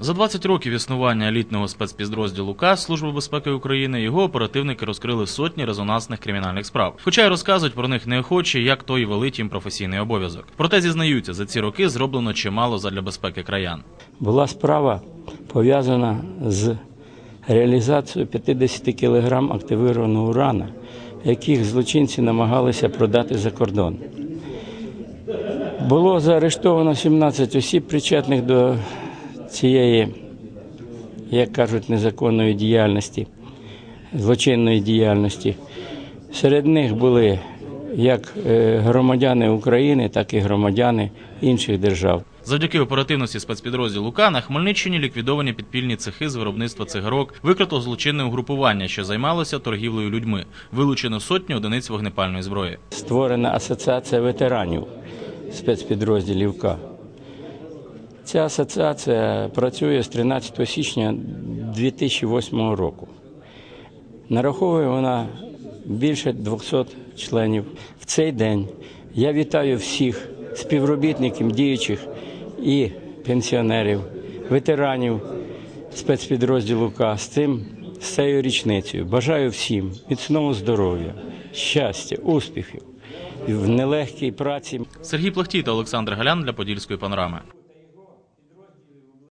За 20 років існування елітного спецпідрозділу К Служби безпеки України його оперативники розкрили сотні резонансних кримінальних справ. Хоча й розказують про них неохоче, як то і велить їм професійний обов'язок. Проте зізнаються, за ці роки зроблено чимало задля безпеки краян. Була справа пов'язана з реалізацією 50 кг активованого урана, яких злочинці намагалися продати за кордон. Було заарештовано 17 осіб, причетних до цієї, як кажуть, незаконної діяльності, злочинної діяльності. Серед них були як е, громадяни України, так і громадяни інших держав. Завдяки оперативності спецпідрозділу К на Хмельниччині ліквідовані підпільні цехи з виробництва цигарок, викрито злочинне угрупування, що займалося торгівлею людьми. Вилучено сотні одиниць вогнепальної зброї. створена асоціація ветеранів спецпідрозділів К. Ця асоціація працює з 13 січня 2008 року. Нараховує вона більше 200 членів. В цей день я вітаю всіх співробітників діючих і пенсіонерів, ветеранів спецпідрозділу К з цим з цією річницею. Бажаю всім міцного здоров'я, щастя, успіхів в нелегкій праці. Сергій Плахтій та Олександр Галян для Подільської панорами.